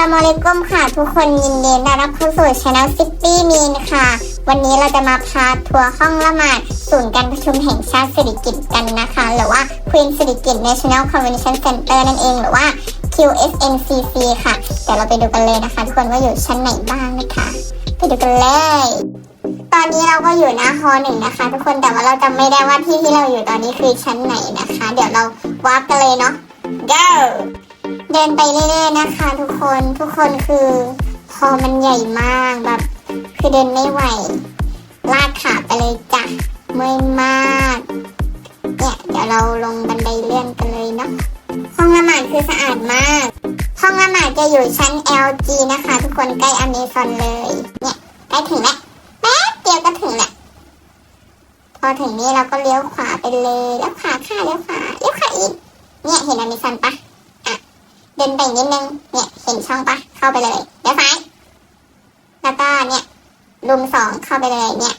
ลามอลัยกุมค่ะ ทุกคนยินดีต้อนรับเข้าสู่ช anel City Mean ค่ะ วันนี้เราจะมาพาทัวร์ห้องละหมาดศูนย์การประชุมแห่งชาติสิริกิตกันนะคะ หรือว่า Queen สิริกิต National Convention Center นั่นเองหรือว่า QSNCC ค่ะเดี๋ยวเราไปดูกันเลยนะคะ ทุกคนว่าอยู่ชั้นไหนบ้างนะคะ ไปดูกันเลย ตอนนี้เราก็อยู่หน้าฮอหนึ่งนะคะ ทุกคนแต่ว่าเราจำไม่ได้ว่าที่ที่เราอยู่ตอนนี้คือชั้นไหนนะคะ เดี๋ยวเราวาร์ปกันเลยเนาะ go เดินไปเรื่อยๆนะคะ ทุกคนทุกคนคือฮอมันใหญ่มากแบบ คือเดินไม่ไหว ลากขาไปเลยจ้ะเมื่อยมากเนี่ยเดี๋ยวเราลงบันไดเลื่อนกันเลยเนาะห้องละหมาดคือสะอาดมาก ห้องละหมาดจะอยู่ชั้น LG นะคะ ทุกคนใกล้อเมซอนเลย เนี่ยใกล้ถึงแล้วแป๊บเดียวก็ถึงแล้วพอถึงนี่เราก็เลี้ยวขวาไปเลยเลี้ยวขวาค่ะเลี้ยวขวาเลี้ยวขวาอีกเนี่ยเห็นอเมซอนปะ นไปนิดนึง เนี่ยเห็นช่องปะเข้าไปเลยเดี๋ยวซ้าย แล้วก็เนี่ยรูมสองเข้าไปเลยเนี่ย